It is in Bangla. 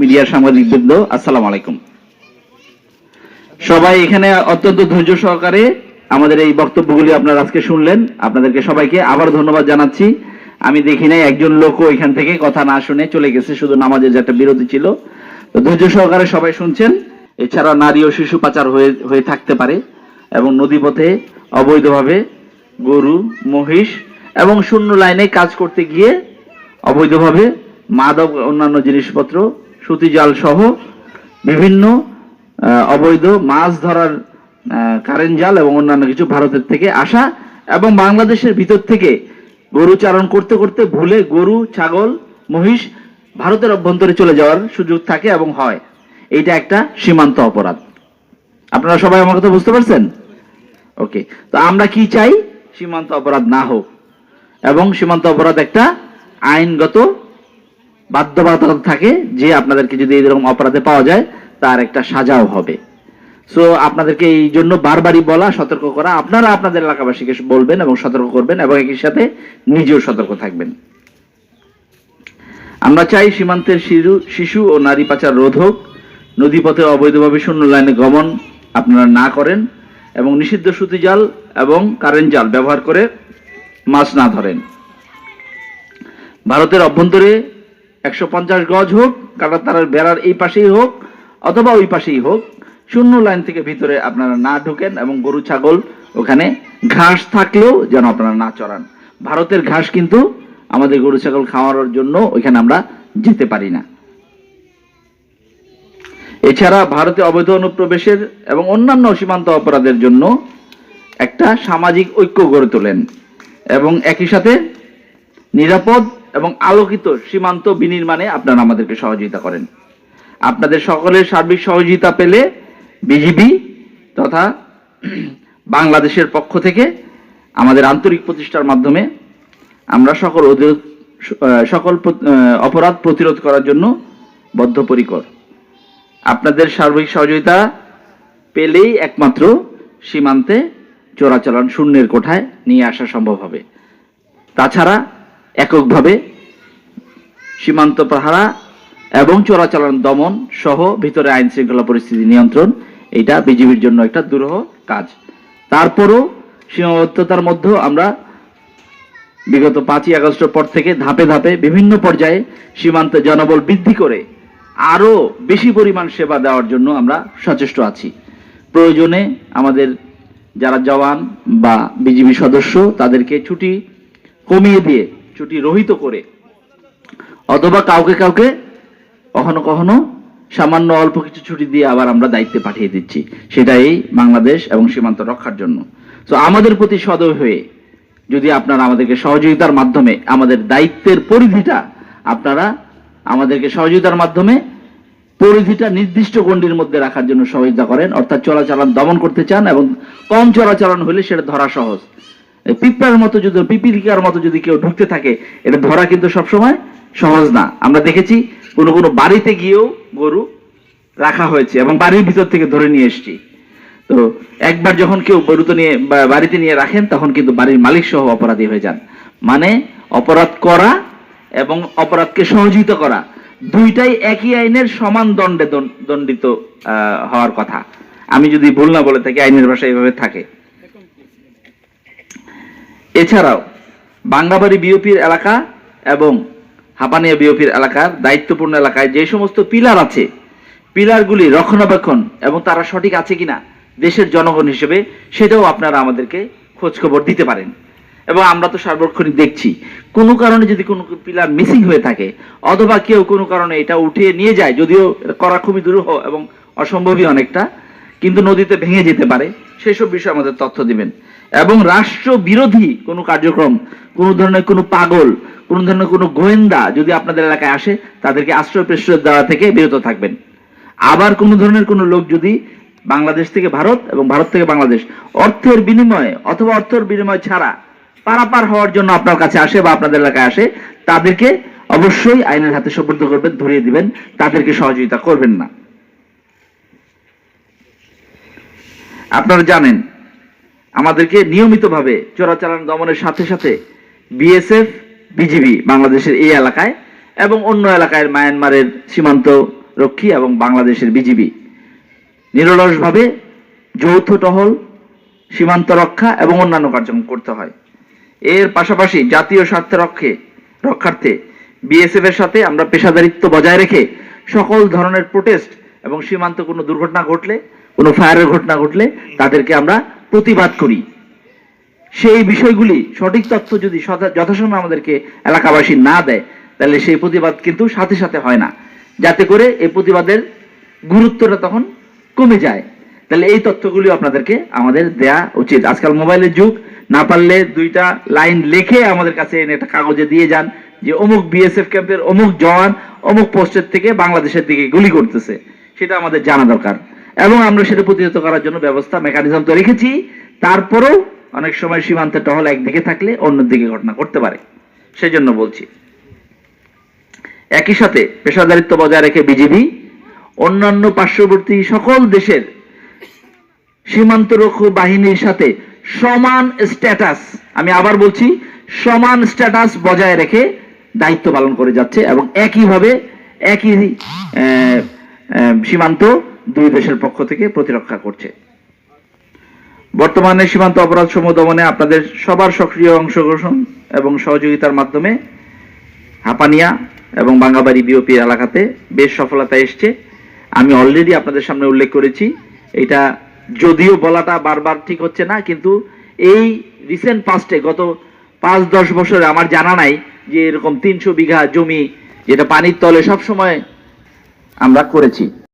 মিডিয়ার সাংবাদিকবৃন্দ আসসালামু আলাইকুম। সবাই এখানে অত্যন্ত ধৈর্য সহকারে আমাদের এই বক্তব্যগুলি আপনারা আজকে শুনলেন। আপনাদেরকে সবাইকে আবার ধন্যবাদ জানাচ্ছি। আমি দেখি নাই একজন লোকও এখান থেকে কথা না শুনে চলে গেছে, শুধু নামাজের যে একটা বিরতি ছিল। তো ধৈর্য সহকারে সবাই শুনছেন। এছাড়া নারী ও শিশু পাচার হয়ে হয়ে থাকতে পারে এবং নদীপথে অবৈধভাবে গরু, মহিষ এবং শূন্য লাইনে কাজ করতে গিয়ে অবৈধভাবে মাদক অন্যান্য জিনিসপত্র সুতি জাল সহ বিভিন্ন অবৈধ মাছ ধরার কারেন্ট জাল এবং অন্যান্য কিছু ভারতের থেকে আসা এবং বাংলাদেশের ভিতর থেকে গরু চারণ করতে করতে ভুলে গরু, ছাগল, মহিষ ভারতের অভ্যন্তরে চলে যাওয়ার সুযোগ থাকে এবং হয়। এটা একটা সীমান্ত অপরাধ। আপনারা সবাই আমার কথা বুঝতে পারছেন? ওকে তো আমরা কি চাই? সীমান্ত অপরাধ না হোক। এবং সীমান্ত অপরাধ একটা আইনগত বাধ্যবাধকতা থাকে যে আপনাদেরকে যদি এরকম অপরাধে পাওয়া যায়, তার একটা সাজাও হবে। সো আপনাদেরকে এই জন্য বারবারই বলা, সতর্ক করা। আপনারা আপনাদের এলাকাবাসীকে বলবেন এবং সতর্ক করবেন এবং একই সাথে নিজেও সতর্ক থাকবেন। আমরা চাই সীমান্তের শিশু শিশু ও নারী পাচার রোধ হোক। নদীপথে অবৈধভাবে শূন্য লাইনে গমন আপনারা না করেন এবং নিষিদ্ধ সুতি জাল এবং কারেন্ট জাল ব্যবহার করে মাছ না ধরেন। ভারতের অভ্যন্তরে একশো পঞ্চাশ গজ হোক কাটা তারার বেড়ার এই পাশেই হোক, অথবা ওই পাশেই হোক, শূন্য লাইন থেকে ভিতরে আপনারা না ঢুকেন এবং গরু, ছাগল ওখানে ঘাস থাকলেও যেন আপনারা না চড়ান। ভারতের ঘাস কিন্তু আমাদের গরু, ছাগল খাওয়ানোর জন্য ওইখানে আমরা যেতে পারি না। এছাড়া ভারতে অবৈধ অনুপ্রবেশের এবং অন্যান্য সীমান্ত অপরাধের জন্য একটা সামাজিক ঐক্য গড়ে তোলেন এবং একই সাথে নিরাপদ এবং আলোকিত সীমান্ত বিনির্মাণে আপনারা আমাদেরকে সহযোগিতা করেন। আপনাদের সকলের সার্বিক সহযোগিতা পেলে বিজিবি তথা বাংলাদেশের পক্ষ থেকে আমাদের আন্তরিক প্রতিষ্ঠার মাধ্যমে আমরা সকল সকল অপরাধ প্রতিরোধ করার জন্য বদ্ধপরিকর। আপনাদের সার্বিক সহযোগিতা পেলেই একমাত্র সীমান্তে চোরাচালান শূন্যের কোঠায় নিয়ে আসা সম্ভব হবে। তাছাড়া এককভাবে সীমান্ত পাহারা এবং চোরাচালান দমন সহ ভিতরে আইন শৃঙ্খলা পরিস্থিতি নিয়ন্ত্রণ, এটা বিজিবির জন্য একটা দুরূহ কাজ। তারপরও সীমাবদ্ধতার মধ্যেও আমরা বিগত পাঁচই আগস্টের পর থেকে ধাপে ধাপে বিভিন্ন পর্যায়ে সীমান্তে জনবল বৃদ্ধি করে আরও বেশি পরিমাণ সেবা দেওয়ার জন্য আমরা সচেষ্ট আছি। প্রয়োজনে আমাদের যারা জওয়ান বা বিজিবি সদস্য, তাদেরকে ছুটি কমিয়ে দিয়ে ছুটি রহিত করে, অথবা কাউকে কাউকে কখনো কখনো সামান্য অল্প কিছু ছুটি দিয়ে আবার আমরা দায়িত্বে পাঠিয়ে দিচ্ছি। সেটা এই বাংলাদেশ এবং সীমান্ত রক্ষার জন্য। তো আমাদের প্রতি সদয় হয়ে যদি আপনারা আমাদেরকে সহযোগিতার মাধ্যমে আমাদের দায়িত্বের পরিধিটা আপনারা আমাদেরকে সহযোগিতার মাধ্যমে পরিধিটা নির্দিষ্ট গণ্ডির মধ্যে রাখার জন্য সহযোগিতা করেন, অর্থাৎ চলাচলন দমন করতে চান এবং কম চলাচলন হলে সেটা ধরা সহজ। পিঁপড়ার মতো যদি পিপিলিকার মতো যদি কেউ ঢুকতে থাকে, এটা ধরা কিন্তু সবসময় সহজ না। আমরা দেখেছি কোনো কোনো বাড়িতে গিয়েও গরু রাখা হয়েছে এবং বাড়ির ভিতর থেকে ধরে নিয়ে এসেছি। তো একবার যখন কেউ গরুতে নিয়ে বাড়িতে নিয়ে রাখেন, তখন কিন্তু বাড়ির মালিক সহ অপরাধী হয়ে যান। মানে অপরাধ করা এবং অপরাধকে সহযোগিত করা, দুইটাই একই আইনের সমান দণ্ডে দণ্ডিত হওয়ার কথা। আমি যদি ভুল না বলে থাকি, আইনের ভাষা এইভাবে থাকে। এছাড়াও, বাংলাবাড়ি বিওপির এলাকা এবং হাপানিয়া বিওপির এলাকার দায়িত্বপূর্ণ এলাকায় যে সমস্ত পিলার আছে, পিলারগুলি রক্ষণাবেক্ষণ এবং তারা সঠিক আছে কিনা দেশের জনগণ হিসেবে সেটাও আপনারা আমাদেরকে খোঁজখবর দিতে পারেন। এবং আমরা তো সার্বক্ষণিক দেখছি, কোনো কারণে যদি কোনো পিলার মিসিং হয়ে থাকে অথবা কেউ কোনো কারণে এটা উঠিয়ে নিয়ে যায়, যদিও করা খুবই দুরূহ এবং অসম্ভবই অনেকটা কিন্তু নদীতে ভেঙে যেতে পারে, সেসব বিষয়ে আমাদের তথ্য দিবেন। এবং রাষ্ট্র বিরোধী কোনো কার্যক্রম, কোনো ধরনের কোনো পাগল, কোনো ধরনের কোনো গোয়েন্দা যদি আপনাদের এলাকায় আসে, তাদেরকে আশ্রয় প্রশ্রয় দেওয়া থেকে বিরত থাকবেন। আবার কোনো ধরনের কোনো লোক যদি বাংলাদেশ থেকে ভারত এবং ভারত থেকে বাংলাদেশ অর্থের বিনিময়ে অথবা অর্থের বিনিময় ছাড়া পারাপার হওয়ার জন্য আপনার কাছে আসে বা আপনাদের এলাকায় আসে, তাদেরকে অবশ্যই আইনের হাতে সুপর্দ করবেন, ধরিয়ে দিবেন, তাদেরকে সহযোগিতা করবেন না। আপনারা জানেন, আমাদেরকে নিয়মিতভাবে চোরাচালান দমনের সাথে সাথে বিএসএফ, বিজিবি বাংলাদেশের এই এলাকায় এবং অন্য এলাকায় মায়ানমারের সীমান্ত রক্ষী এবং বাংলাদেশের বিজিবি নিরলসভাবে যৌথ টহল, সীমান্ত রক্ষা এবং অন্যান্য কার্যক্রম করতে হয়। এর পাশাপাশি জাতীয় স্বার্থ রক্ষে রক্ষার্থে বিএসএফ এর সাথে আমরা পেশাদারিত্ব বজায় রেখে সকল ধরনের প্রোটেস্ট এবং সীমান্ত কোনো দুর্ঘটনা ঘটলে কোনো ফায়ারের ঘটনা ঘটলে তাদেরকে আমরা প্রতিবাদ করি। সেই বিষয়গুলি সঠিক তথ্য যদি যথাসময়ে আমাদেরকে এলাকাবাসী না দেয়, তাহলে সেই প্রতিবাদ কিন্তু সাথে সাথে হয় না। যাতে করে এই প্রতিবাদের গুরুত্বটা তখন কমে যায়। তাহলে এই তথ্যগুলি আপনাদেরকে আমাদের দেয়া উচিত। আজকাল মোবাইলের যুগ, না পারলে দুইটা লাইন লিখে আমাদের কাছে এনে একটা কাগজে দিয়ে যান যে অমুক বিএসএফ ক্যাম্পের অমুক জওয়ান অমুক পোস্টের থেকে বাংলাদেশের দিকে গুলি করতেছে। সেটা আমাদের জানা দরকার। এবং আমরা সেটা প্রতিহত করার জন্য ব্যবস্থা মেকানিজম তো রেখেছি। তারপরেও অনেক সময় সীমান্তের টহল একদিকে থাকলে অন্যদিকে ঘটনা করতে পারে। সেই জন্য বলছি। একই সাথে পেশাদারিত্ব বজায় রেখে বিজিবি অন্যান্য পার্শ্ববর্তী সকল দেশের সীমান্তরক্ষী বাহিনীর সাথে সমান স্ট্যাটাস আমি আবার বলছি, সমান স্ট্যাটাস বজায় রেখে দায়িত্ব পালন করে যাচ্ছে এবং একইভাবে একই সীমান্ত দুই দেশের পক্ষ থেকে প্রতিরক্ষা করছে। বর্তমানে সীমান্ত অপরাধ সমূহ দমনে আপনাদের সবার সক্রিয় অংশগ্রহণ এবং সহযোগিতার মাধ্যমে হাপানিয়া এবং বাঙ্গাবাড়ি বিওপি এলাকাতে বেশ সফলতা এসছে। আমি অলরেডি আপনাদের সামনে উল্লেখ করেছি, এটা যদিও বলাটা বারবার ঠিক হচ্ছে না, কিন্তু এই রিসেন্ট পাস্টে গত পাঁচ দশ বছরে আমার জানা নাই যে এরকম তিনশো বিঘা জমি যেটা পানির তলে সব সময় আমরা করেছি।